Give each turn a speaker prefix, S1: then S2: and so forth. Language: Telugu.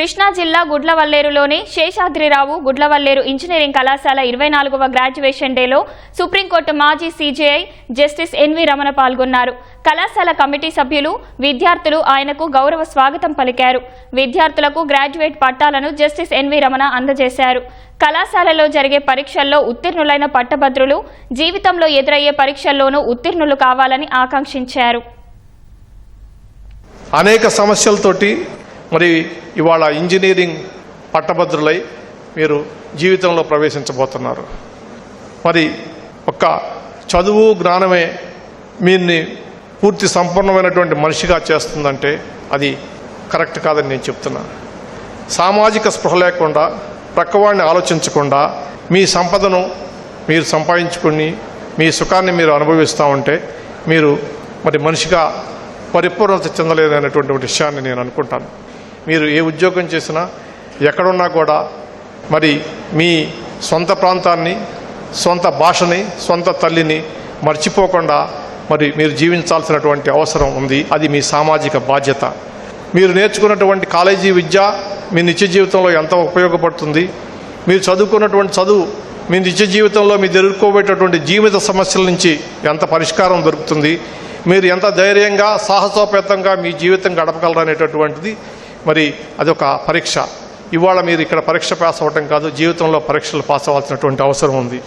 S1: కృష్ణా జిల్లా గుడ్లవల్లేరులోని శేషాద్రిరావు గుడ్లవల్లేరు ఇంజనీరింగ్ కళాశాల ఇరవై నాలుగవ గ్రాడ్యుయేషన్ డేలో సుప్రీంకోర్టు మాజీ సీజేఐ జస్టిస్ ఎన్వి రమణ పాల్గొన్నారు. కళాశాల కమిటీ సభ్యులు విద్యార్థులు ఆయనకు గౌరవ స్వాగతం పలికారు. విద్యార్థులకు గ్రాడ్యుయేట్ పట్టాలను జస్టిస్ ఎన్వి రమణ అందజేశారు. కళాశాలలో జరిగే పరీక్షల్లో ఉత్తీర్ణులైన పట్టభద్రులు జీవితంలో ఎదురయ్యే పరీక్షల్లోనూ ఉత్తీర్ణులు కావాలని ఆకాంక్షించారు.
S2: అనేక సమస్యలతోటి మరి ఇవాళ ఇంజనీరింగ్ పట్టభద్రులై మీరు జీవితంలో ప్రవేశించబోతున్నారు. మరి ఒక్క చదువు జ్ఞానమే మీరిని పూర్తి సంపూర్ణమైనటువంటి మనిషిగా చేస్తుందంటే అది కరెక్ట్ కాదని నేను చెప్తున్నాను సామాజిక స్పృహ లేకుండా ప్రక్కవాడిని ఆలోచించకుండా మీ సంపదను మీరు సంపాదించుకుని మీ సుఖాన్ని మీరు అనుభవిస్తూ ఉంటే మీరు మరి మనిషిగా పరిపూర్ణత చెందలేదనేటువంటి విషయాన్ని నేను అనుకుంటాను. మీరు ఏ ఉద్యోగం చేసినా ఎక్కడున్నా కూడా మరి మీ సొంత ప్రాంతాన్ని సొంత భాషని సొంత తల్లిని మర్చిపోకుండా మరి మీరు జీవించాల్సినటువంటి అవసరం ఉంది. అది మీ సామాజిక బాధ్యత. మీరు నేర్చుకున్నటువంటి కాలేజీ విద్య మీ నిత్య జీవితంలో ఎంత ఉపయోగపడుతుంది. మీరు చదువుకున్నటువంటి చదువు మీ నిత్య జీవితంలో మీరు ఎదుర్కోబోయేటటువంటి జీవిత సమస్యల నుంచి ఎంత పరిష్కారం దొరుకుతుంది. మీరు ఎంత ధైర్యంగా సాహసోపేతంగా మీ జీవితం గడపగలరు అనేటటువంటిది మరి అదొక పరీక్ష. ఇవాళ మీరు ఇక్కడ పరీక్ష పాస్ అవ్వటం కాదు జీవితంలో పరీక్షలు పాస్ అవ్వాల్సినటువంటి అవసరం ఉంది.